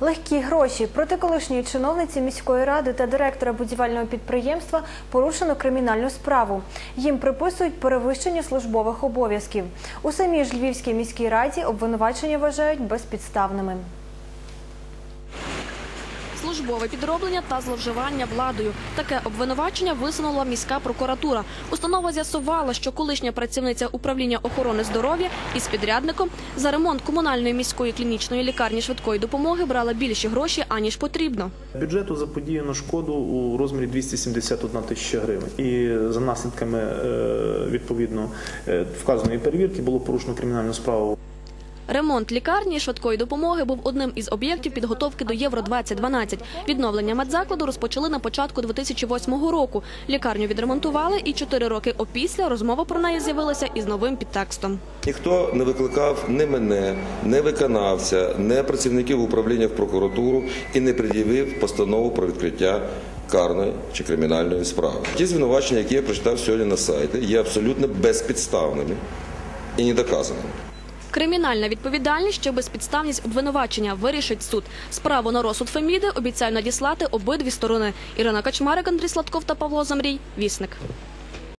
Легкі гроші проти колишньої чиновниці міської ради та директора будівельного підприємства порушено кримінальну справу. Їм приписують перевищення службових обов'язків. У самій ж Львівській міській раді обвинувачення вважають безпідставними. Службове підроблення та зловживання владою. Таке обвинувачення висунула міська прокуратура. Установа з'ясувала, що колишня працівниця управління охорони здоров'я із підрядником за ремонт комунальної міської клінічної лікарні швидкої допомоги брала більші гроші аніж потрібно. Бюджету заподіяно шкоду у розмірі 271 тисяча гривень. І за наслідками е, відповідно е, вказаної перевірки було порушено кримінальну справу Ремонт лікарні швидкої допомоги був одним із об'єктів підготовки до Євро 2012 Відновлення медзакладу розпочали на початку 2008 року. Лікарню відремонтували, і чотири роки опісля розмова про неї з'явилася із новим підтекстом. Ніхто не викликав ні мене, не виконавця, не працівників управління в прокуратуру і не пред'явив постанову про відкриття карної чи кримінальної справи. Ті звинувачення, які я прочитав сьогодні на сайті, є абсолютно безпідставними і недоказаними. Кримінальна відповідальність що безпідставність обвинувачення вирішить суд. Справу на розсуд Феміди обіцяє надіслати обидві сторони. Ірина Качмарик, Андрій Сладков та Павло Замрій. Вісник.